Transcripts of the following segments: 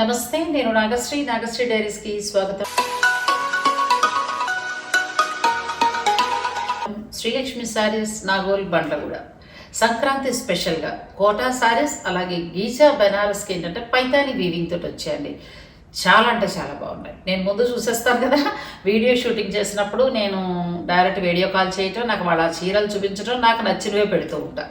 నమస్తే నేను నాగశ్రీ నాగశ్రీ డైరీస్కి స్వాగతం. శ్రీలక్ష్మి సారీస్ నాగోల్ బండ్లగూడ సంక్రాంతి స్పెషల్గా. కోటా శారీస్ అలాగే గీజా బెనారస్కి ఏంటంటే పైతాని వీవింగ్ తోటి వచ్చాయండి. చాలా అంటే చాలా బాగున్నాయి. నేను ముందు చూసేస్తాను కదా వీడియో షూటింగ్ చేసినప్పుడు నేను డైరెక్ట్ వీడియో కాల్ చేయటం నాకు వాళ్ళ చీరలు చూపించడం నాకు నచ్చినవే పెడుతూ ఉంటా.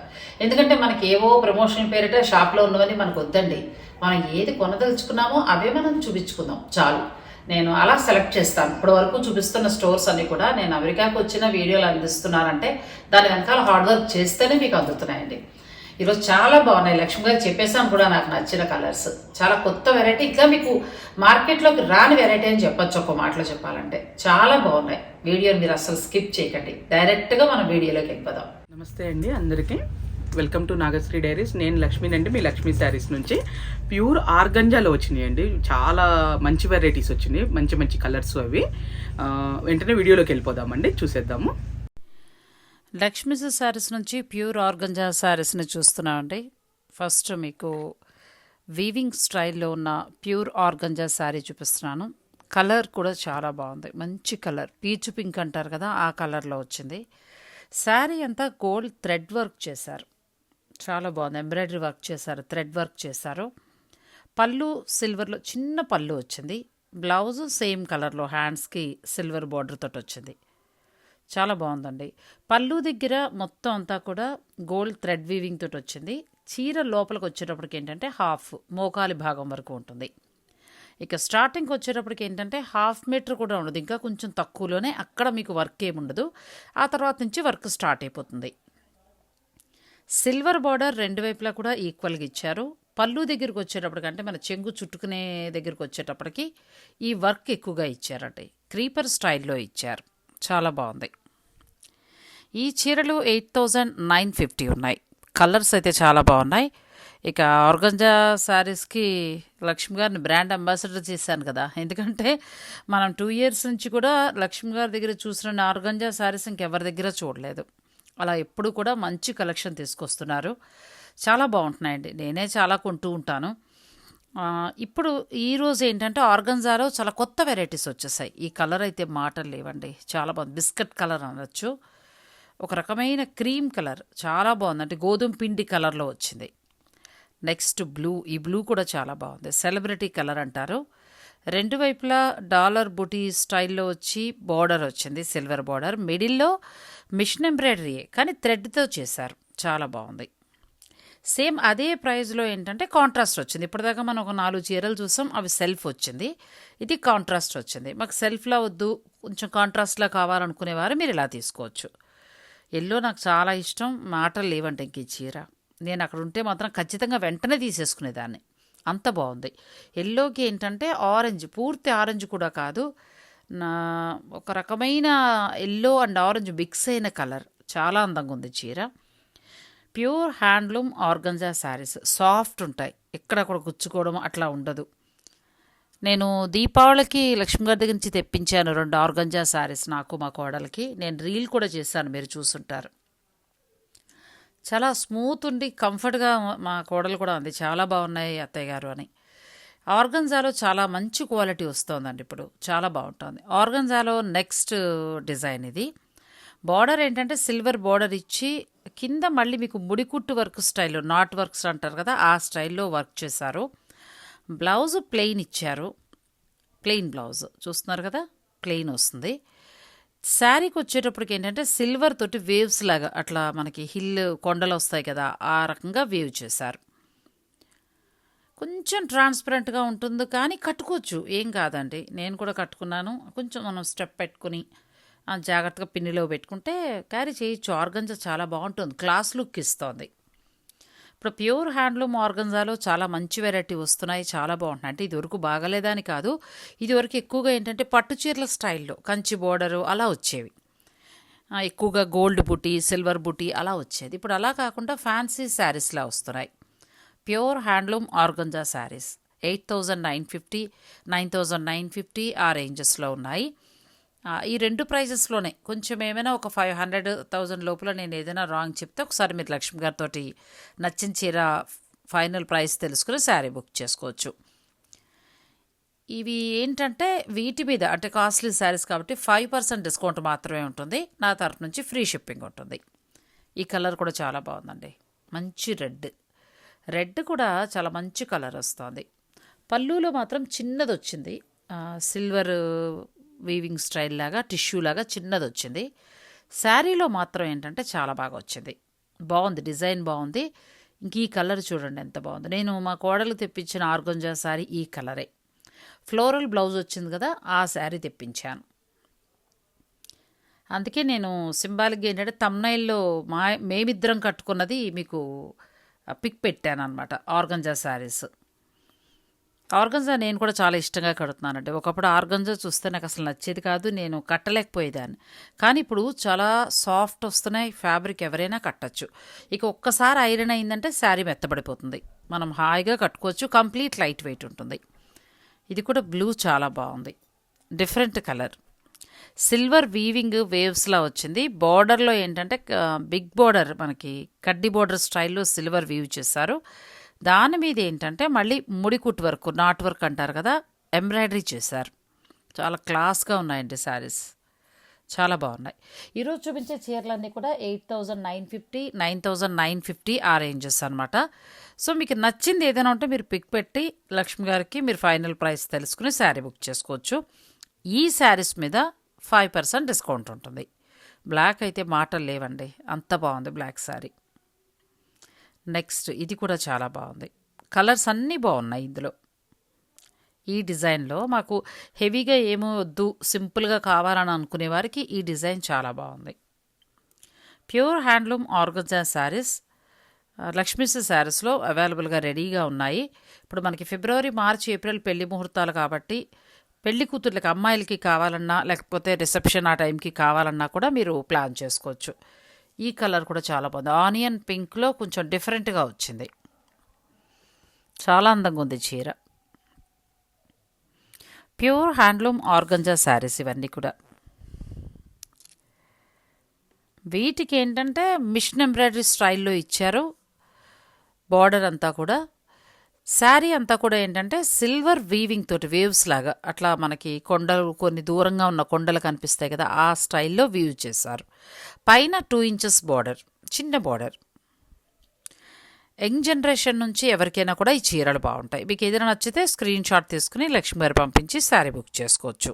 ఎందుకంటే మనకి ఏవో ప్రమోషన్ పేరిట షాప్లో ఉన్నవని మనకు వద్దండి. మనం ఏది కొనదలుచుకున్నామో అవే మనం చూపించుకుందాం. చాలు. నేను అలా సెలెక్ట్ చేస్తాను. ఇప్పటి వరకు చూపిస్తున్న స్టోర్స్ అన్ని కూడా నేను అమెరికాకు వచ్చిన వీడియోలు అందిస్తున్నానంటే దాని వెనకాల హార్డ్ వర్క్ చేస్తేనే మీకు అందుతున్నాయండి. ఈరోజు చాలా బాగున్నాయి. లక్ష్మి గారు చెప్పేసాను కూడా నాకు నచ్చిన కలర్స్. చాలా కొత్త వెరైటీ. ఇంకా మీకు మార్కెట్లోకి రాని వెరైటీ అని చెప్పొచ్చు ఒక మాటలో చెప్పాలంటే. చాలా బాగున్నాయి. వీడియోని మీరు అసలు స్కిప్ చేయకండి. డైరెక్ట్గా మనం వీడియోలోకి వెళ్ళిపోదాం. నమస్తే అండి అందరికీ. Welcome to Nagasri diaries. నేను లక్ష్మీని అండి మీ లక్ష్మీ శారీస్ నుంచి. ప్యూర్ ఆర్గంజాలో వచ్చినాయి అండి చాలా మంచి వెరైటీస్ వచ్చినాయి. మంచి మంచి కలర్స్ అవి. వెంటనే వీడియోలోకి వెళ్ళిపోదామండి. చూసేద్దాము. లక్ష్మీస్ శారీస్ నుంచి ప్యూర్ ఆర్గంజా శారీస్ని చూస్తున్నామండి. ఫస్ట్ మీకు వీవింగ్ స్టైల్లో ఉన్న ప్యూర్ ఆర్గంజా శారీ చూపిస్తున్నాను. కలర్ కూడా చాలా బాగుంది. మంచి కలర్. పీచు పింక్ అంటారు కదా ఆ కలర్లో వచ్చింది. శారీ అంతా గోల్డ్ థ్రెడ్ వర్క్ చేశారు. చాలా బాగుంది ఎంబ్రాయిడరీ వర్క్ చేశారు థ్రెడ్ వర్క్ చేశారు. పళ్ళు సిల్వర్లో చిన్న పళ్ళు వచ్చింది. బ్లౌజ్ సేమ్ కలర్లో హ్యాండ్స్కి సిల్వర్ బార్డర్ తోటి వచ్చింది. చాలా బాగుందండి. పళ్ళు దగ్గర మొత్తం అంతా కూడా గోల్డ్ థ్రెడ్ వీవింగ్ తోటి వచ్చింది. చీర లోపలికి వచ్చేటప్పటికి ఏంటంటే హాఫ్ మోకాలి భాగం వరకు ఉంటుంది. ఇక స్టార్టింగ్కి వచ్చేటప్పటికి ఏంటంటే హాఫ్ మీటర్ కూడా ఉండదు. ఇంకా కొంచెం తక్కువలోనే అక్కడ మీకు వర్క్ ఏమి ఉండదు ఆ తర్వాత నుంచి వర్క్ స్టార్ట్ అయిపోతుంది. సిల్వర్ బార్డర్ రెండు వైపులా కూడా ఈక్వల్గా ఇచ్చారు. పళ్ళు దగ్గరికి వచ్చేటప్పటికంటే మన చెంగు చుట్టుకునే దగ్గరికి వచ్చేటప్పటికి ఈ వర్క్ ఎక్కువగా ఇచ్చారండి క్రీపర్ స్టైల్లో ఇచ్చారు. చాలా బాగుంది. ఈ చీరలు ఎయిట్ థౌజండ్ నైన్ ఫిఫ్టీ ఉన్నాయి. కలర్స్ అయితే చాలా బాగున్నాయి. ఇక ఆర్గంజా శారీస్కి లక్ష్మి గారిని బ్రాండ్ అంబాసిడర్ చేశాను కదా. ఎందుకంటే మనం టూ ఇయర్స్ నుంచి కూడా లక్ష్మి గారి దగ్గర చూసిన ఆర్గంజా శారీస్ ఇంకెవరి దగ్గర చూడలేదు. అలా ఎప్పుడు కూడా మంచి కలెక్షన్ తీసుకొస్తున్నారు. చాలా బాగుంటున్నాయండి. నేనే చాలా కొంటూ ఉంటాను. ఇప్పుడు ఈ రోజు ఏంటంటే ఆర్గన్జాలో చాలా కొత్త వెరైటీస్ వచ్చేసాయి. ఈ కలర్ అయితే మాటలు లేవండి. చాలా బాగుంది. బిస్కెట్ కలర్ అనొచ్చు. ఒక రకమైన క్రీమ్ కలర్. చాలా బాగుంది. అంటే గోధుమ పిండి కలర్లో వచ్చింది. Next blue. ఈ బ్లూ కూడా చాలా బాగుంది. సెలబ్రిటీ కలర్ అంటారు. రెండు వైపులా డాలర్ బుటీ స్టైల్లో వచ్చి బార్డర్ వచ్చింది సిల్వర్ బార్డర్. మిడిల్లో మిషన్ ఎంబ్రాయిడరీ కానీ థ్రెడ్తో చేశారు. చాలా బాగుంది. సేమ్ అదే ప్రైస్లో ఏంటంటే కాంట్రాస్ట్ వచ్చింది. ఇప్పటిదాకా మనం ఒక నాలుగు చీరలు చూసాం అవి సెల్ఫ్ వచ్చింది. ఇది కాంట్రాస్ట్ వచ్చింది. మాకు సెల్ఫ్లా వద్దు కొంచెం కాంట్రాస్ట్లా కావాలనుకునేవారు మీరు ఇలా తీసుకోవచ్చు. ఎల్లో నాకు చాలా ఇష్టం మాటలు లేవంటే ఇంక ఈ చీర. నేను అక్కడ ఉంటే మాత్రం ఖచ్చితంగా వెంటనే తీసేసుకునేదాన్ని. అంత బాగుంది. ఎల్లోకి ఏంటంటే ఆరెంజ్ పూర్తి ఆరెంజ్ కూడా కాదు. నా ఒక రకమైన ఎల్లో అండ్ ఆరెంజ్ మిక్స్ అయిన కలర్. చాలా అందంగా ఉంది చీర. Pure handloom organza sarees. Soft ఉంటాయి. ఎక్కడక్కడ గుచ్చుకోవడం అట్లా ఉండదు. నేను దీపావళికి లక్ష్మి గారి దగ్గర నుంచి తెప్పించాను రెండు ఆర్గంజా శారీస్ నాకు మా కోడలకి. నేను రీల్ కూడా చేశాను మీరు చూసుంటారు. చాలా స్మూత్ ఉండి కంఫర్ట్గా మా కోడలు కూడా ఉంది చాలా బాగున్నాయి అత్తయ్య గారు అని. ఆర్గన్జాలో చాలా మంచి క్వాలిటీ వస్తుందండి ఇప్పుడు. చాలా బాగుంటుంది. ఆర్గన్జాలో నెక్స్ట్ డిజైన్ ఇది. బార్డర్ ఏంటంటే సిల్వర్ బార్డర్ ఇచ్చి కింద మళ్ళీ మీకు ముడికుట్టు వర్క్ స్టైల్లో నాట్ వర్క్స్ అంటారు కదా ఆ స్టైల్లో వర్క్ చేశారు. బ్లౌజ్ ప్లెయిన్ ఇచ్చారు. Plain blouse. చూస్తున్నారు కదా? ప్లెయిన్ వస్తుంది. శారీకి వచ్చేటప్పటికి ఏంటంటే సిల్వర్ తోటి వేవ్స్ లాగా అట్లా మనకి హిల్ కొండలు వస్తాయి కదా ఆ రకంగా వేవ్ చేశారు. కొంచెం ట్రాన్స్పరెంట్గా ఉంటుంది కానీ కట్టుకోవచ్చు. ఏం కాదండి. నేను కూడా కట్టుకున్నాను. కొంచెం మనం స్టెప్ పెట్టుకుని జాగ్రత్తగా పిన్నిలో పెట్టుకుంటే క్యారీ చేయొచ్చు. ఆర్గంజా చాలా బాగుంటుంది. క్లాస్ లుక్ ఇస్తుంది. ఇప్పుడు ప్యూర్ హ్యాండ్లూమ్ ఆర్గన్జాలో చాలా మంచి వెరైటీ వస్తున్నాయి చాలా బాగుంటున్నాయి. అంటే ఇదివరకు బాగలేదని కాదు. ఇదివరకు ఎక్కువగా ఏంటంటే పట్టు చీరల స్టైల్లో కంచి బోర్డరు అలా వచ్చేవి. ఎక్కువగా గోల్డ్ బుటీ సిల్వర్ బుటీ అలా వచ్చేది. ఇప్పుడు అలా కాకుండా ఫ్యాన్సీ శారీస్లా వస్తున్నాయి. Pure handloom organza sarees. Eight thousand nine fifty nine thousand nine fifty ఆ రేంజెస్లో ఉన్నాయి. ఈ రెండు ప్రైజెస్లోనే కొంచెం ఏమైనా ఒక ఫైవ్ హండ్రెడ్ థౌజండ్ లోపల నేను ఏదైనా రాంగ్ చెప్తే ఒకసారి మీరు లక్ష్మి గారితో నచ్చిన చీర ఫైనల్ ప్రైస్ తెలుసుకుని శారీ బుక్ చేసుకోవచ్చు. ఇవి ఏంటంటే వీటి మీద అంటే కాస్ట్లీ శారీస్ కాబట్టి ఫైవ్ పర్సెంట్ డిస్కౌంట్ మాత్రమే ఉంటుంది. నా తరఫు నుంచి ఫ్రీ షిప్పింగ్ ఉంటుంది. ఈ కలర్ కూడా చాలా బాగుందండి. మంచి రెడ్. రెడ్ కూడా చాలా మంచి కలర్ వస్తుంది. పళ్ళులో మాత్రం చిన్నది వచ్చింది సిల్వర్ వీవింగ్ స్టైల్ లాగా టిష్యూ లాగా చిన్నది వచ్చింది. శారీలో మాత్రం ఏంటంటే చాలా బాగా వచ్చింది. బాగుంది డిజైన్ బాగుంది. ఇంక ఈ కలర్ చూడండి ఎంత బాగుంది. నేను మా కోడలు తెప్పించిన ఆర్గంజా శారీ ఈ కలరే. ఫ్లోరల్ బ్లౌజ్ వచ్చింది కదా ఆ శారీ తెప్పించాను. అందుకే నేను సింబాలిక్ ఏంటంటే తమ్నైల్లో మా మేమిద్దరం కట్టుకున్నది మీకు పిక్ పెట్టాను అనమాట ఆర్గంజా శారీస్. ఆర్గంజా నేను కూడా చాలా ఇష్టంగా కడుతున్నానండి. ఒకప్పుడు ఆర్గంజా చూస్తే నాకు అసలు నచ్చేది కాదు నేను కట్టలేకపోయేదాన్ని. కానీ ఇప్పుడు చాలా సాఫ్ట్ వస్తున్నాయి ఫ్యాబ్రిక్ ఎవరైనా కట్టచ్చు. ఇక ఒక్కసారి ఐరన్ అయిందంటే శారీ మెత్తబడిపోతుంది. మనం హాయిగా కట్టుకోవచ్చు కంప్లీట్ లైట్ వెయిట్ ఉంటుంది. ఇది కూడా బ్లూ చాలా బాగుంది. Different colour. సిల్వర్ వీవింగ్ వేవ్స్లా వచ్చింది. బార్డర్లో ఏంటంటే బిగ్ బార్డర్ మనకి కడ్డీ బార్డర్ స్టైల్లో సిల్వర్ వీవ్ చేశారు. దాని మీద ఏంటంటే మళ్ళీ ముడికుట్ వర్క్ నాట్ వర్క్ అంటారు కదా ఎంబ్రాయిడరీ చేశారు. చాలా క్లాస్గా ఉన్నాయండి శారీస్. చాలా బాగున్నాయి. ఈరోజు చూపించే చీరలన్నీ కూడా eight thousand nine fifty nine thousand nine fifty ఆ రేంజెస్ అనమాట సో మీకు నచ్చింది ఏదైనా ఉంటే మీరు పిక్ పెట్టి లక్ష్మి గారికి మీరు ఫైనల్ ప్రైస్ తెలుసుకుని శారీ బుక్ చేసుకోవచ్చు. ఈ శారీస్ మీద ఫైవ్ పర్సెంట్ డిస్కౌంట్ ఉంటుంది. బ్లాక్ అయితే మాటలు లేవండి. అంత బాగుంది బ్లాక్ శారీ. నెక్స్ట్ ఇది కూడా చాలా బాగుంది. కలర్స్ అన్నీ బాగున్నాయి ఇందులో. ఈ డిజైన్లో మాకు హెవీగా ఏమో వద్దు సింపుల్గా కావాలని అనుకునే వారికి ఈ డిజైన్ చాలా బాగుంది. Pure handloom organza sarees Lakshmi's శారీస్లో అవైలబుల్గా రెడీగా ఉన్నాయి. ఇప్పుడు మనకి ఫిబ్రవరి మార్చి ఏప్రిల్ పెళ్ళి ముహూర్తాలు కాబట్టి పెళ్ళి కూతుర్లకి అమ్మాయిలకి కావాలన్నా లేకపోతే రిసెప్షన్ ఆ టైంకి కావాలన్నా కూడా మీరు ప్లాన్ చేసుకోవచ్చు. ఈ కలర్ కూడా చాలా బాగుంది. ఆనియన్ పింక్లో కొంచెం డిఫరెంట్గా వచ్చింది. చాలా అందంగా ఉంది చీర. ప్యూర్ హ్యాండ్లూమ్ ఆర్గంజా శారీస్ ఇవన్నీ కూడా. వీటికి ఏంటంటే మిషన్ ఎంబ్రాయిడరీ స్టైల్లో ఇచ్చారు. బార్డర్ అంతా కూడా. శారీ అంతా కూడా ఏంటంటే సిల్వర్ వీవింగ్ తోటి వేవ్స్ లాగా. అట్లా మనకి కొండలు కొన్ని దూరంగా ఉన్న కొండలు కనిపిస్తాయి కదా ఆ స్టైల్లో వీవ్ చేశారు. పైన టూ ఇంచెస్ బార్డర్ చిన్న బార్డర్ యంగ్ జనరేషన్ నుంచి ఎవరికైనా కూడా ఈ చీరలు బాగుంటాయి. మీకు ఏదైనా నచ్చితే స్క్రీన్ షాట్ తీసుకుని లక్ష్మి గారు పంపించి శారీ బుక్ చేసుకోవచ్చు.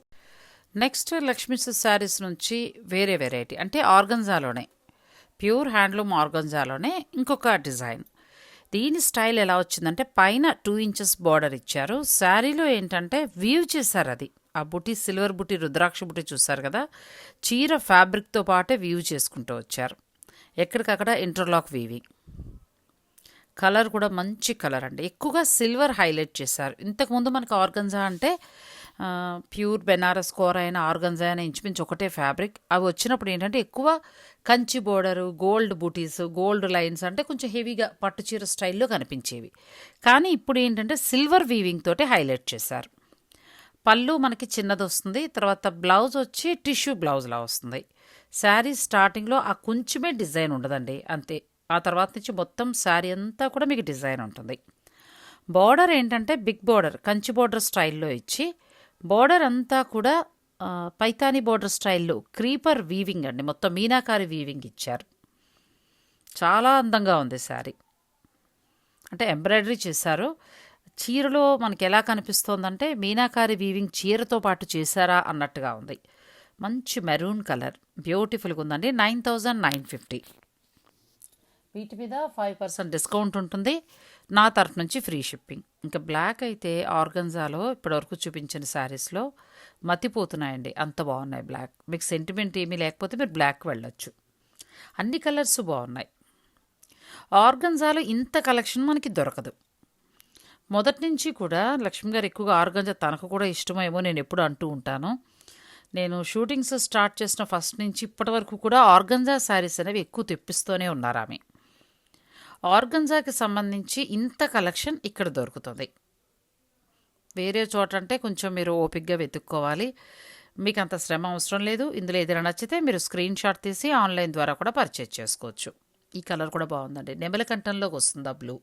నెక్స్ట్ లక్ష్మీ శారీస్ నుంచి వేరే వెరైటీ అంటే ఆర్గంజాలోనే ప్యూర్ హ్యాండ్లూమ్ ఆర్గంజాలోనే ఇంకొక డిజైన్ దీని స్టైల్ ఎలా వచ్చిందంటే పైన టూ ఇంచెస్ బార్డర్ ఇచ్చారు. శారీలో ఏంటంటే వీవ్ చేశారు అది. ఆ బుటీ సిల్వర్ బుటీ రుద్రాక్ష బుట్టి చూశారు కదా? చీర ఫ్యాబ్రిక్తో పాటే వీవ్ చేసుకుంటూ వచ్చారు. ఎక్కడికక్కడ ఇంటర్లాక్ వీవింగ్. కలర్ కూడా మంచి కలర్ అండి. ఎక్కువగా సిల్వర్ హైలైట్ చేశారు. ఇంతకుముందు మనకు ఆర్గన్జా అంటే ప్యూర్ బెనారస్ కోర్ అయిన ఆర్గన్జా అయినా ఇంచుమించు ఒకటే ఫ్యాబ్రిక్. అవి వచ్చినప్పుడు ఏంటంటే ఎక్కువ Kanchi border gold booties gold lines అంటే కొంచెం హెవీగా పట్టు చీర స్టైల్లో కనిపించేవి. కానీ ఇప్పుడు ఏంటంటే సిల్వర్ వీవింగ్ తోటి హైలైట్ చేశారు. పళ్ళు మనకి చిన్నది వస్తుంది తర్వాత బ్లౌజ్ వచ్చి టిష్యూ బ్లౌజ్లా వస్తుంది. శారీ స్టార్టింగ్లో ఆ కొంచెమే డిజైన్ ఉండదండి అంతే. ఆ తర్వాత నుంచి మొత్తం శారీ అంతా కూడా మీకు డిజైన్ ఉంటుంది. బార్డర్ ఏంటంటే బిగ్ బార్డర్ కంచి బార్డర్ స్టైల్లో ఇచ్చి బార్డర్ అంతా కూడా పైతాని బార్డర్ స్టైల్లో క్రీపర్ వీవింగ్ అండి మొత్తం మీనాకారి వీవింగ్ ఇచ్చారు. చాలా అందంగా ఉంది శారీ. అంటే ఎంబ్రాయిడరీ చేశారు. చీరలో మనకి ఎలా కనిపిస్తోందంటే మీనాకారి వీవింగ్ చీరతో పాటు చేశారా అన్నట్టుగా ఉంది. మంచి మెరూన్ కలర్ బ్యూటిఫుల్గా ఉందండి. Nine thousand nine fifty. వీటి మీద ఫైవ్ పర్సెంట్ డిస్కౌంట్ ఉంటుంది. నా తరఫు నుంచి ఫ్రీ షిప్పింగ్ ఇంకా బ్లాక్ అయితే ఆర్గన్జాలో ఇప్పటివరకు చూపించిన శారీస్లో మతిపోతున్నాయండి. అంత బాగున్నాయి బ్లాక్ మీకు సెంటిమెంట్ ఏమీ లేకపోతే మీరు బ్లాక్ వెళ్ళొచ్చు. అన్ని కలర్స్ బాగున్నాయి. ఆర్గన్జాలో ఇంత కలెక్షన్ మనకి దొరకదు. మొదటి నుంచి కూడా లక్ష్మి గారు ఎక్కువగా ఆర్గంజా తనకు కూడా ఇష్టమేమో నేను ఎప్పుడు అంటూ ఉంటాను. నేను షూటింగ్స్ స్టార్ట్ చేసిన ఫస్ట్ నుంచి ఇప్పటి వరకు కూడా ఆర్గంజా శారీస్ అనేవి ఎక్కువ తెప్పిస్తూనే ఉన్నారు ఆమె. ఆర్గంజాకి సంబంధించి ఇంత కలెక్షన్ ఇక్కడ దొరుకుతుంది. వేరే చోట అంటే కొంచెం మీరు ఓపిక్గా వెతుక్కోవాలి. మీకు అంత శ్రమ అవసరం లేదు. ఇందులో ఏదైనా నచ్చితే మీరు స్క్రీన్ షాట్ తీసి ఆన్లైన్ ద్వారా కూడా పర్చేజ్ చేసుకోవచ్చు. ఈ కలర్ కూడా బాగుందండి. నెమలకంఠంలోకి వస్తుంది ఆ బ్లూ?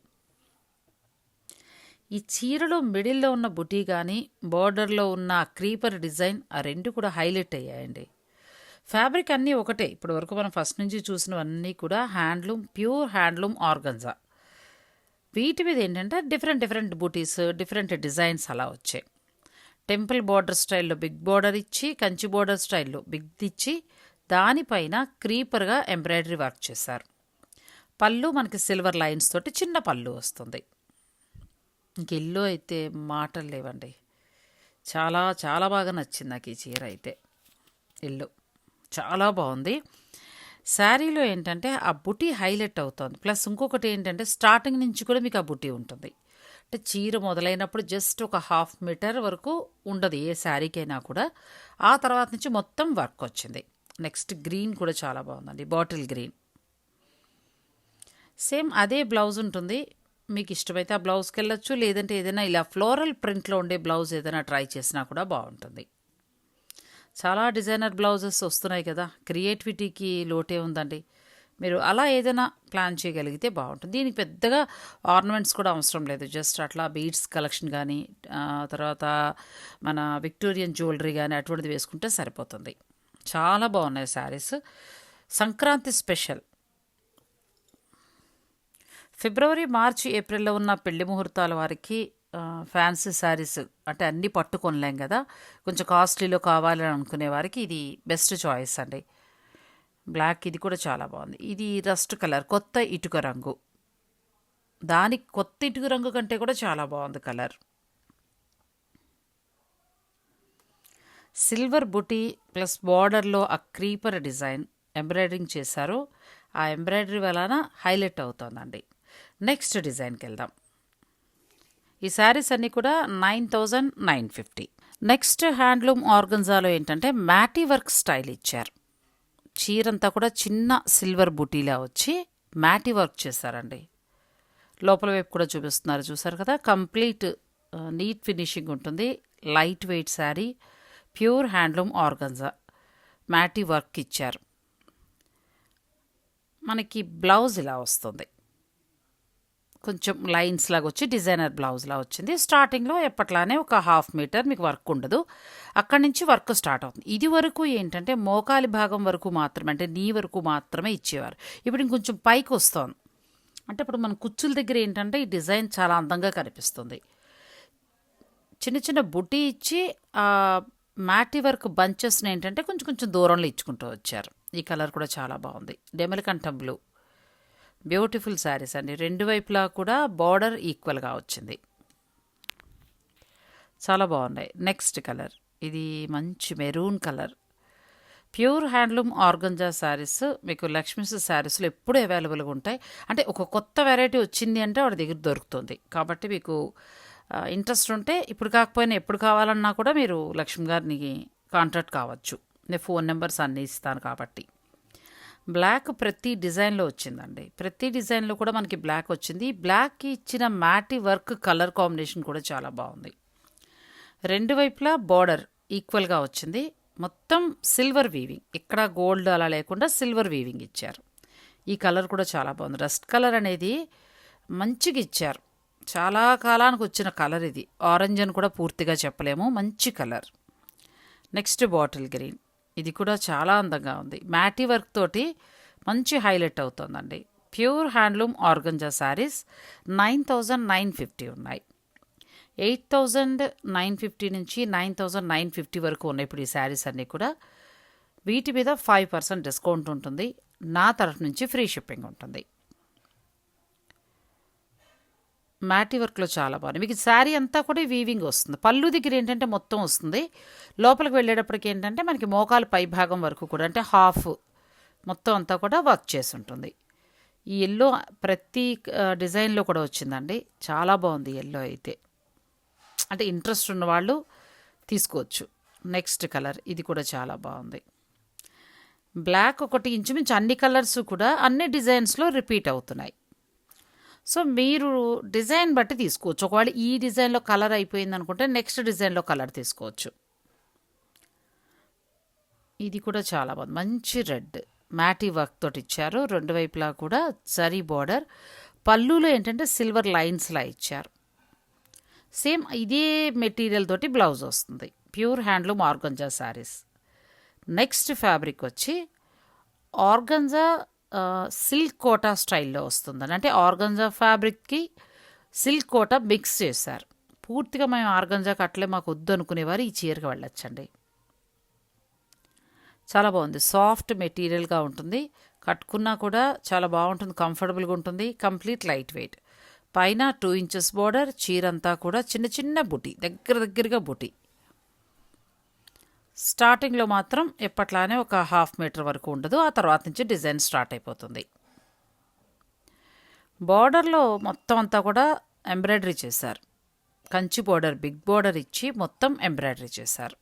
ఈ చీరలో మిడిల్లో ఉన్న బుటీ కానీ బార్డర్లో ఉన్న క్రీపర్ డిజైన్ ఆ రెండు కూడా హైలైట్ అయ్యాయండి. ఫ్యాబ్రిక్ అన్నీ ఒకటే. ఇప్పటి వరకు మనం ఫస్ట్ నుంచి చూసినవన్నీ కూడా హ్యాండ్లూమ్ ప్యూర్ హ్యాండ్లూమ్ ఆర్గన్జా. వీటి మీద ఏంటంటే different different booties different designs అలా వచ్చాయి. టెంపుల్ బార్డర్ స్టైల్లో బిగ్ బార్డర్ ఇచ్చి కంచి బార్డర్ స్టైల్లో బిగ్ ఇచ్చి దానిపైన క్రీపర్గా ఎంబ్రాయిడరీ వర్క్ చేశారు. పళ్ళు మనకి సిల్వర్ లైన్స్ తోటి చిన్న పళ్ళు వస్తుంది. ఇంక ఇల్లు అయితే మాటలు లేవండి. చాలా చాలా బాగా నచ్చింది నాకు ఈ చీర అయితే. ఇల్లు చాలా బాగుంది. శారీలో ఏంటంటే ఆ బుటీ హైలైట్ అవుతుంది. ప్లస్ ఇంకొకటి ఏంటంటే స్టార్టింగ్ నుంచి కూడా మీకు ఆ బుటీ ఉంటుంది. అంటే చీర మొదలైనప్పుడు జస్ట్ ఒక హాఫ్ మీటర్ వరకు ఉండదు ఏ శారీకైనా కూడా. ఆ తర్వాత నుంచి మొత్తం వర్క్ వచ్చింది. నెక్స్ట్ గ్రీన్ కూడా చాలా బాగుందండి. Bottle green. సేమ్ అదే బ్లౌజ్ ఉంటుంది. మీకు ఇష్టమైతే ఆ బ్లౌజ్కి వెళ్ళొచ్చు లేదంటే ఏదైనా ఇలా ఫ్లోరల్ ప్రింట్లో ఉండే బ్లౌజ్ ఏదైనా ట్రై చేసినా కూడా బాగుంటుంది చాలా డిజైనర్ బ్లౌజెస్ వస్తున్నాయి కదా క్రియేటివిటీకి లోటే ఉందండి. మీరు అలా ఏదైనా ప్లాన్ చేయగలిగితే బాగుంటుంది దీనికి పెద్దగా ఆర్నమెంట్స్ కూడా అవసరం లేదు. జస్ట్ అట్లా బీడ్స్ కలెక్షన్ కానీ తర్వాత మన విక్టోరియన్ జ్యువెలరీ కానీ అటువంటిది వేసుకుంటే సరిపోతుంది. చాలా బాగున్నాయి శారీస్. సంక్రాంతి స్పెషల్. ఫిబ్రవరి మార్చి ఏప్రిల్లో ఉన్న పెళ్ళి ముహూర్తాల వారికి ఫ్యాన్సీ శారీస్ అంటే అన్నీ పట్టుకొనలేం కదా. కొంచెం కాస్ట్లీలో కావాలని అనుకునే వారికి ఇది బెస్ట్ చాయిస్ అండి. బ్లాక్ ఇది కూడా చాలా బాగుంది. ఇది రస్ట్ కలర్ కొత్త ఇటుక రంగు. దానికి కొత్త ఇటుక రంగు కంటే కూడా చాలా బాగుంది కలర్. సిల్వర్ బుటీ ప్లస్ బార్డర్లో ఆ క్రీపర్ డిజైన్ ఎంబ్రాయిడరింగ్ చేశారు. ఆ ఎంబ్రాయిడరీ వలన హైలైట్ అవుతోందండి. నెక్స్ట్ డిజైన్కి వెళ్దాం ఈ శారీస్ అన్నీ కూడా nine thousand nine fifty. Next handloom ఆర్గన్జాలో ఏంటంటే మ్యాటీ వర్క్ స్టైల్ ఇచ్చారు. చీరంతా కూడా చిన్న సిల్వర్ బుటీలా వచ్చి మ్యాటీ వర్క్ చేశారండి. లోపల వైపు కూడా చూపిస్తున్నారు చూసారు కదా? కంప్లీట్ నీట్ ఫినిషింగ్ ఉంటుంది. Light weight saree pure handloom organza మ్యాటీ work ఇచ్చారు. మనకి బ్లౌజ్ ఇలా వస్తుంది. కొంచెం లైన్స్ లాగా వచ్చి డిజైనర్ బ్లౌజ్లా వచ్చింది. స్టార్టింగ్లో ఎప్పట్లానే ఒక హాఫ్ మీటర్ మీకు వర్క్ ఉండదు. అక్కడి నుంచి వర్క్ స్టార్ట్ అవుతుంది. ఇది వరకు ఏంటంటే మోకాలి భాగం వరకు మాత్రమే అంటే నీ వరకు మాత్రమే ఇచ్చేవారు. ఇప్పుడు ఇంకొంచెం పైకి వస్తుంది. అంటే ఇప్పుడు మన కుచ్చుల దగ్గర ఏంటంటే ఈ డిజైన్ చాలా అందంగా కనిపిస్తుంది. చిన్న చిన్న బుట్టి ఇచ్చి మ్యాటి వర్క్ బంచెస్ని ఏంటంటే కొంచెం కొంచెం దూరంలో ఇచ్చుకుంటూ వచ్చారు. ఈ కలర్ కూడా చాలా బాగుంది. డెమలికంఠం బ్లూ. బ్యూటిఫుల్ శారీస్ అండి. రెండు వైపులా కూడా బార్డర్ ఈక్వల్గా వచ్చింది. చాలా బాగున్నాయి. Next colour. ఇది మంచి maroon colour. Pure handloom organza sarees మీకు లక్ష్మీస్ శారీస్లు ఎప్పుడు అవైలబుల్గా ఉంటాయి. అంటే ఒక కొత్త వెరైటీ వచ్చింది అంటే వాడి దగ్గర దొరుకుతుంది. కాబట్టి మీకు ఇంట్రెస్ట్ ఉంటే ఇప్పుడు కాకపోయినా ఎప్పుడు కావాలన్నా కూడా మీరు లక్ష్మి గారిని కాంటాక్ట్ కావచ్చు. నేను ఫోన్ నెంబర్స్ అన్నీ ఇస్తాను కాబట్టి. బ్లాక్ ప్రతి డిజైన్లో వచ్చిందండి. ప్రతి డిజైన్లో కూడా మనకి బ్లాక్ వచ్చింది. బ్లాక్కి ఇచ్చిన మ్యాటి వర్క్ కలర్ కాంబినేషన్ కూడా చాలా బాగుంది. రెండు వైపులా బార్డర్ ఈక్వల్గా వచ్చింది. మొత్తం సిల్వర్ వీవింగ్. ఇక్కడ గోల్డ్ అలా లేకుండా సిల్వర్ వీవింగ్ ఇచ్చారు. ఈ కలర్ కూడా చాలా బాగుంది. రస్ట్ కలర్ అనేది మంచిగా ఇచ్చారు. చాలా కాలానికి వచ్చిన కలర్ ఇది. ఆరెంజ్ అని కూడా పూర్తిగా చెప్పలేము. మంచి కలర్. Next bottle green. ఇది కూడా చాలా అందంగా ఉంది. మ్యాటీ వర్క్ తోటి మంచి హైలైట్ అవుతుందండి. Pure handloom organza sarees nine thousand nine fifty ఉన్నాయి. ఎయిట్ థౌజండ్ నైన్ ఫిఫ్టీ నుంచి నైన్ థౌజండ్ నైన్ ఫిఫ్టీ వరకు ఉన్నాయి ఇప్పుడు ఈ శారీస్ అన్నీ కూడా. వీటి మీద ఫైవ్ పర్సెంట్ డిస్కౌంట్ ఉంటుంది. నా తరఫు నుంచి ఫ్రీ షిప్పింగ్ ఉంటుంది. మ్యాటి వర్క్లో చాలా బాగుంది. మీకు శారీ అంతా కూడా వీవింగ్ వస్తుంది. పళ్ళు దగ్గర ఏంటంటే మొత్తం వస్తుంది. లోపలికి వెళ్ళేటప్పటికి ఏంటంటే మనకి మోకాలు పై భాగం వరకు కూడా అంటే హాఫ్ మొత్తం అంతా కూడా వర్క్ చేసి ఉంటుంది. ఈ ఎల్లో ప్రతి డిజైన్లో కూడా వచ్చిందండి. చాలా బాగుంది ఎల్లో అయితే. అంటే ఇంట్రెస్ట్ ఉన్న వాళ్ళు తీసుకోవచ్చు. నెక్స్ట్ కలర్ ఇది కూడా చాలా బాగుంది. బ్లాక్ ఒకటి ఇంచుమించు అన్ని కలర్స్ కూడా అన్ని డిజైన్స్లో రిపీట్ అవుతున్నాయి. సో మీరు డిజైన్ బట్టి తీసుకోవచ్చు. ఒకవేళ ఈ డిజైన్లో కలర్ అయిపోయింది అనుకుంటే నెక్స్ట్ డిజైన్లో కలర్ తీసుకోవచ్చు. ఇది కూడా చాలా బాగుంది. మంచి రెడ్. మ్యాటీ వర్క్ తోటి ఇచ్చారు. రెండు వైపులా కూడా జరీ బార్డర్. పళ్ళులో ఏంటంటే సిల్వర్ లైన్స్లా ఇచ్చారు. సేమ్ ఇదే మెటీరియల్ తోటి బ్లౌజ్ వస్తుంది. Pure handloom organza sarees. Next fabric వచ్చి ఆర్గంజా సిల్క్ కోటా స్టైల్లో వస్తుందని అంటే ఆర్గంజా ఫ్యాబ్రిక్కి సిల్క్ కోటా మిక్స్ చేశారు. పూర్తిగా మేము ఆర్గంజా అట్లే మాకు వద్దు అనుకునేవారు ఈ చీరకి వెళ్ళొచ్చండి. చాలా బాగుంది. సాఫ్ట్ మెటీరియల్గా ఉంటుంది. కట్టుకున్నా కూడా చాలా బాగుంటుంది కంఫర్టబుల్గా ఉంటుంది కంప్లీట్ లైట్ వెయిట్. పైన టూ ఇంచెస్ బార్డర్ చీర అంతా కూడా చిన్న చిన్న బుటీ దగ్గర దగ్గరగా బుటీ. స్టార్టింగ్లో మాత్రం ఎప్పట్లానే ఒక హాఫ్ మీటర్ వరకు ఉండదు. ఆ తర్వాత నుంచి డిజైన్ స్టార్ట్ అయిపోతుంది. బార్డర్లో మొత్తం అంతా కూడా ఎంబ్రాయిడరీ చేశారు. కంచి బార్డర్ బిగ్ బార్డర్ ఇచ్చి మొత్తం ఎంబ్రాయిడరీ చేశారు.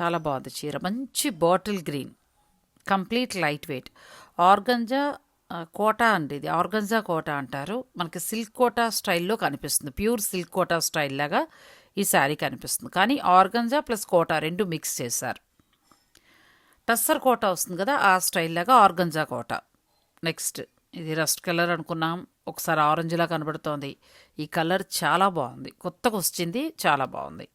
చాలా బాగుంది చీర. మంచి bottle green. Complete light weight. Organza kota అండి ఇది. ఆర్గంజా కోటా అంటారు. మనకి సిల్క్ కోటా స్టైల్లో కనిపిస్తుంది. ప్యూర్ సిల్క్ కోటా స్టైల్ లాగా ఈ శారీ కనిపిస్తుంది. కానీ ఆర్గంజా ప్లస్ కోటా రెండు మిక్స్ చేశారు. టస్సర్ కోటా వస్తుంది కదా ఆ స్టైల్ లాగా ఆర్గంజా కోటా. నెక్స్ట్ ఇది రస్ట్ కలర్ అనుకున్నాం. ఒకసారి ఆరెంజ్లా కనబడుతోంది. ఈ కలర్ చాలా బాగుంది. కొత్తగా వచ్చింది చాలా బాగుంది.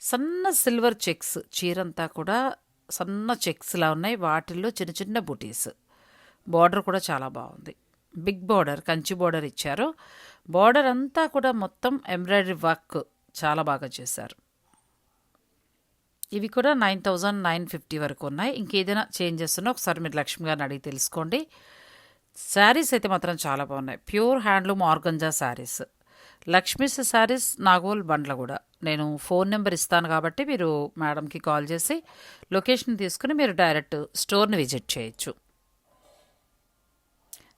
సన్న సిల్వర్ చెక్స్ చీరంతా కూడా సన్న చెక్స్లా ఉన్నాయి. వాటిల్లో చిన్న చిన్న బుటీస్. బార్డర్ కూడా చాలా బాగుంది. బిగ్ బార్డర్ కంచి బార్డర్ ఇచ్చారు. బార్డర్ అంతా కూడా మొత్తం ఎంబ్రాయిడరీ వర్క్ చాలా బాగా చేశారు. ఇవి కూడా నైన్ థౌజండ్ నైన్ ఫిఫ్టీ వరకు ఉన్నాయి. ఇంకేదైనా చేంజెస్ ఉన్నా ఒకసారి మీరు లక్ష్మి గారిని అడిగి తెలుసుకోండి. శారీస్ అయితే మాత్రం చాలా బాగున్నాయి. Pure handloom organza sarees Lakshmi's sarees Nagole బండ్ల కూడా. నేను ఫోన్ నెంబర్ ఇస్తాను కాబట్టి మీరు మేడంకి కాల్ చేసి లొకేషన్ తీసుకుని మీరు డైరెక్ట్ స్టోర్ని విజిట్ చేయొచ్చు.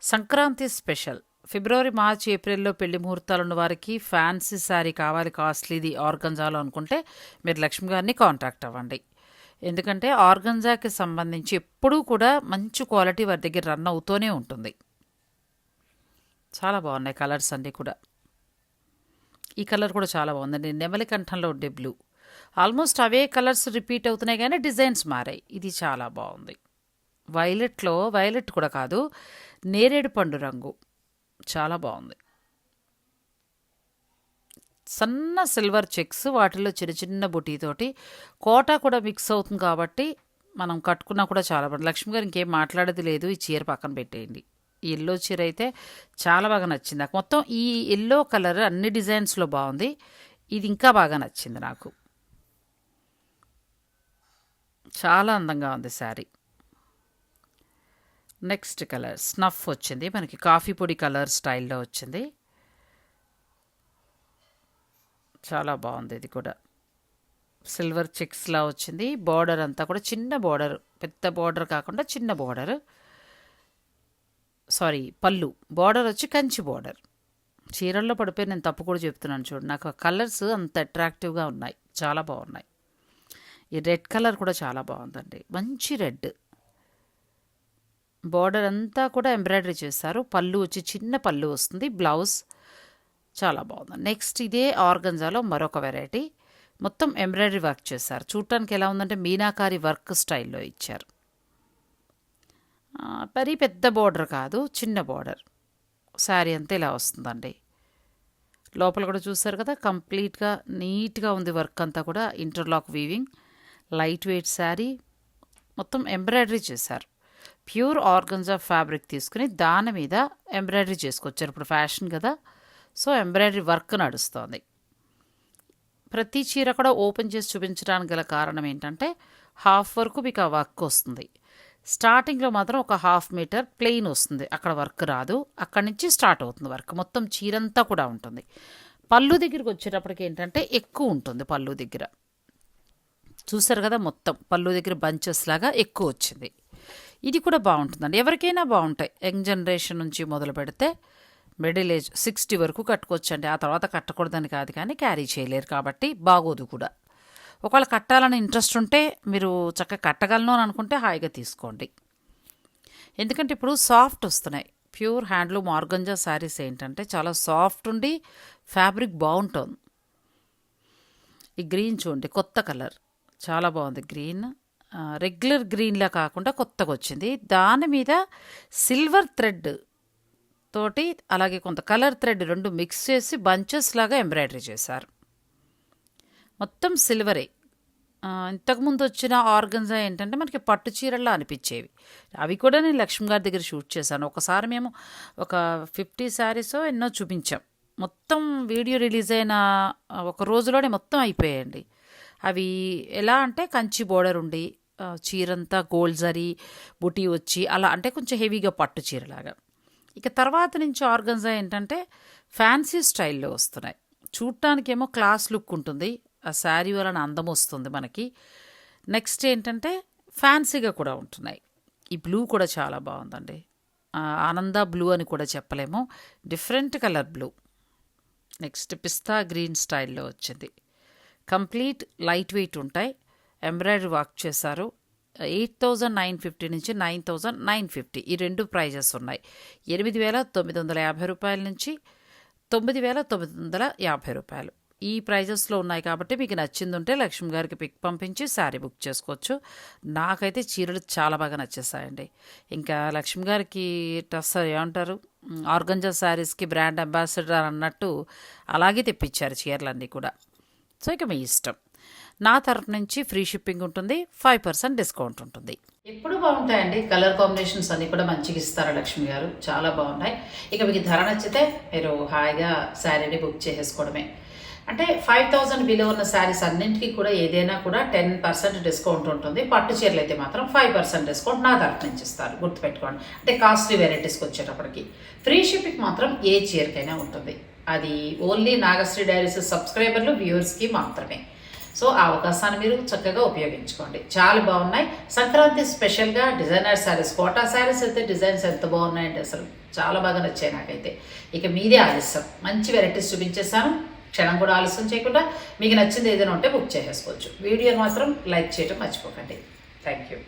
సంక్రాంతి స్పెషల్. ఫిబ్రవరి మార్చి ఏప్రిల్లో పెళ్ళి ముహూర్తాలు ఉన్న వారికి ఫ్యాన్సీ శారీ కావాలి కాస్ట్లీది ఆర్గంజాలో అనుకుంటే మీరు లక్ష్మి గారిని కాంటాక్ట్ అవ్వండి. ఎందుకంటే ఆర్గంజాకి సంబంధించి ఎప్పుడూ కూడా మంచి క్వాలిటీ వారి దగ్గర రన్ అవుతూనే ఉంటుంది. చాలా బాగున్నాయి కలర్స్ అన్నీ కూడా. ఈ కలర్ కూడా చాలా బాగుందండి. నెమలి కంఠంలో ఉండే బ్లూ. ఆల్మోస్ట్ అవే కలర్స్ రిపీట్ అవుతున్నాయి కానీ డిజైన్స్ మారాయి. ఇది చాలా బాగుంది. వైలెట్లో వైలెట్ కూడా కాదు నేరేడు పండు రంగు. చాలా బాగుంది. సన్న సిల్వర్ చెక్స్ వాటిలో చిన్న చిన్న బుటీతోటి కోట కూడా మిక్స్ అవుతుంది కాబట్టి మనం కట్టుకున్నా కూడా చాలా బాగుంది. లక్ష్మి గారు ఇంకేం మాట్లాడేది లేదు ఈ చీర పక్కన పెట్టేయండి. ఈ ఎల్లో చీర అయితే చాలా బాగా నచ్చింది నాకు. మొత్తం ఈ ఎల్లో కలర్ అన్ని డిజైన్స్లో బాగుంది. ఇది ఇంకా బాగా నచ్చింది నాకు. చాలా అందంగా ఉంది శారీ. నెక్స్ట్ కలర్ స్నఫ్ వచ్చింది. మనకి కాఫీ పొడి కలర్ స్టైల్లో వచ్చింది. చాలా బాగుంది ఇది కూడా. సిల్వర్ చెక్స్లా వచ్చింది. బార్డర్ అంతా కూడా చిన్న బార్డర్ పెద్ద బార్డర్ కాకుండా చిన్న బార్డర్. సారీ పళ్ళు. బార్డర్ వచ్చి కంచి బార్డర్. చీరల్లో పడిపోయి నేను తప్పు కూడా చెప్తున్నాను చూడు. నాకు ఆ కలర్స్ అంత అట్రాక్టివ్గా ఉన్నాయి. చాలా బాగున్నాయి. ఈ రెడ్ కలర్ కూడా చాలా బాగుందండి. మంచి రెడ్. బార్డర్ అంతా కూడా ఎంబ్రాయిడరీ చేశారు. పళ్ళు వచ్చి చిన్న పళ్ళు వస్తుంది. బ్లౌజ్ చాలా బాగుంది. నెక్స్ట్ ఇదే ఆర్గంజాలో మరొక వెరైటీ. మొత్తం ఎంబ్రాయిడరీ వర్క్ చేశారు. చూడటానికి ఎలా ఉందంటే మీనాకారి వర్క్ స్టైల్లో ఇచ్చారు. మరీ పెద్ద బార్డర్ కాదు చిన్న బార్డర్. శారీ అంతా ఇలా వస్తుందండి. లోపల కూడా చూస్తారు కదా కంప్లీట్గా నీట్గా ఉంది వర్క్ అంతా కూడా. Interlock weaving light weight saree. మొత్తం ఎంబ్రాయిడరీ చేశారు. ప్యూర్ ఆర్గన్జా ఫ్యాబ్రిక్ తీసుకుని దాని మీద ఎంబ్రాయిడరీ చేసుకొచ్చారు. ఇప్పుడు ఫ్యాషన్ కదా. సో ఎంబ్రాయిడరీ వర్క్ నడుస్తుంది. ప్రతి చీర కూడా ఓపెన్ చేసి చూపించడానికి గల కారణం ఏంటంటే హాఫ్ వరకు మీకు ఆ వర్క్ వస్తుంది. స్టార్టింగ్లో మాత్రం ఒక హాఫ్ మీటర్ ప్లెయిన్ వస్తుంది. అక్కడ వర్క్ రాదు. అక్కడి నుంచి స్టార్ట్ అవుతుంది వర్క్. మొత్తం చీరంతా కూడా ఉంటుంది. పళ్ళు దగ్గరికి వచ్చేటప్పటికి ఏంటంటే ఎక్కువ ఉంటుంది పళ్ళు దగ్గర. చూసారు కదా మొత్తం. పళ్ళు దగ్గర బంచెస్ లాగా ఎక్కువ వచ్చింది. ఇది కూడా బాగుంటుందండి. ఎవరికైనా బాగుంటాయి. యంగ్ జనరేషన్ నుంచి మొదలు పెడితే మిడిల్ ఏజ్ సిక్స్టీ వరకు కట్టుకోవచ్చండి. ఆ తర్వాత కట్టకూడదని కాదు కానీ క్యారీ చేయలేరు కాబట్టి బాగోదు కూడా. ఒకవేళ కట్టాలని ఇంట్రెస్ట్ ఉంటే మీరు చక్కగా కట్టగలను అని అనుకుంటే హాయిగా తీసుకోండి. ఎందుకంటే ఇప్పుడు సాఫ్ట్ వస్తున్నాయి. ప్యూర్ హ్యాండ్లూమ్ ఆర్గంజా శారీస్ ఏంటంటే చాలా సాఫ్ట్ ఉండి ఫ్యాబ్రిక్ బాగుంటుంది. ఈ గ్రీన్ చూడండి కొత్త కలర్. చాలా బాగుంది. గ్రీన్. రెగ్యులర్ గ్రీన్లా కాకుండా కొత్తగా వచ్చింది దాని మీద సిల్వర్ థ్రెడ్ తోటి అలాగే కొంత కలర్ థ్రెడ్ రెండు మిక్స్ చేసి బంచెస్ లాగా ఎంబ్రాయిడరీ చేశారు. మొత్తం సిల్వరే. ఇంతకుముందు వచ్చిన ఆర్గన్స్ ఏంటంటే మనకి పట్టు చీరల్లా అనిపించేవి. అవి కూడా నేను లక్ష్మి గారి దగ్గర షూట్ చేశాను. ఒకసారి మేము ఒక ఫిఫ్టీ శారీస్ ఎన్నో చూపించాం. మొత్తం వీడియో రిలీజ్ అయిన ఒక రోజులోనే మొత్తం అయిపోయాయండి. అవి ఎలా అంటే కంచి బోర్డర్ ఉండి చీరంతా గోల్డ్ జరీ బుటీ వచ్చి అలా అంటే కొంచెం హెవీగా పట్టు చీరలాగా. ఇక తర్వాత నుంచి ఆర్గన్జా ఏంటంటే ఫ్యాన్సీ స్టైల్లో వస్తున్నాయి. చూడటానికేమో క్లాస్ లుక్ ఉంటుంది ఆ శారీ వలన అందం వస్తుంది మనకి. నెక్స్ట్ ఏంటంటే ఫ్యాన్సీగా కూడా ఉంటున్నాయి. ఈ బ్లూ కూడా చాలా బాగుందండి. ఆనంద బ్లూ అని కూడా చెప్పలేము. Different colour blue. నెక్స్ట్ పిస్తా గ్రీన్ స్టైల్లో వచ్చింది. కంప్లీట్ లైట్ వెయిట్ ఉంటాయి. ఎంబ్రాయిడరీ వర్క్ చేశారు. ఎయిట్ థౌజండ్ నైన్ ఫిఫ్టీ నుంచి నైన్ థౌజండ్ నైన్ ఫిఫ్టీ. ఈ రెండు ప్రైజెస్ ఉన్నాయి. ఎనిమిది వేల తొమ్మిది వందల యాభై రూపాయల నుంచి తొమ్మిది వేల తొమ్మిది వందల యాభై రూపాయలు. ఈ ప్రైజెస్లో ఉన్నాయి కాబట్టి మీకు నచ్చింది ఉంటే లక్ష్మి గారికి పిక్ పంపించి శారీ బుక్ చేసుకోవచ్చు. నాకైతే చీరలు చాలా బాగా నచ్చేసాయండి ఇంకా లక్ష్మి గారికి టస్ ఏమంటారు? ఆర్గంజా శారీస్కి బ్రాండ్ అంబాసిడర్ అన్నట్టు అలాగే తెప్పించారు చీరలన్నీ కూడా. సో ఇక మీ ఇష్టం. నా తరపు నుంచి ఫ్రీ షిప్పింగ్ ఉంటుంది ఫైవ్ పర్సెంట్ డిస్కౌంట్ ఉంటుంది. ఎప్పుడు బాగుంటాయండి? కలర్ కాంబినేషన్స్ అన్నీ కూడా మంచిగా ఇస్తారు లక్ష్మి గారు? చాలా బాగున్నాయి. ఇక మీకు ధర నచ్చితే మీరు హాయిగా శారీని బుక్ చేసేసుకోవడమే. అంటే ఫైవ్ థౌజండ్ బిలో ఉన్న శారీస్ అన్నింటికి కూడా ఏదైనా కూడా టెన్ పర్సెంట్ డిస్కౌంట్ ఉంటుంది. పట్టు చీరలు అయితే మాత్రం ఫైవ్ పర్సెంట్ డిస్కౌంట్ నా తరఫు నుంచి ఇస్తారు. గుర్తుపెట్టుకోండి. అంటే కాస్ట్లీ వెరైటీస్కి వచ్చేటప్పటికి. ఫ్రీ షిప్పింగ్ మాత్రం ఏ చీరకైనా ఉంటుంది. అది ఓన్లీ నాగశ్రీ డైరీస్ సబ్స్క్రైబర్లు వ్యూవర్స్కి మాత్రమే. సో ఆ అవకాశాన్ని మీరు చక్కగా ఉపయోగించుకోండి. చాలా బాగున్నాయి. సంక్రాంతి స్పెషల్గా డిజైనర్ శారీస్ కోటా శారీస్ అయితే డిజైన్స్ ఎంత బాగున్నాయండి అసలు చాలా బాగా నచ్చాయి నాకైతే. ఇక మీదే ఆలస్యం. మంచి వెరైటీస్ చూపించేశాను. క్షణం కూడా ఆలస్యం చేయకుండా మీకు నచ్చింది ఏదైనా ఉంటే బుక్ చేసేసుకోవచ్చు. వీడియోని మాత్రం లైక్ చేయడం మర్చిపోకండి. Thank you.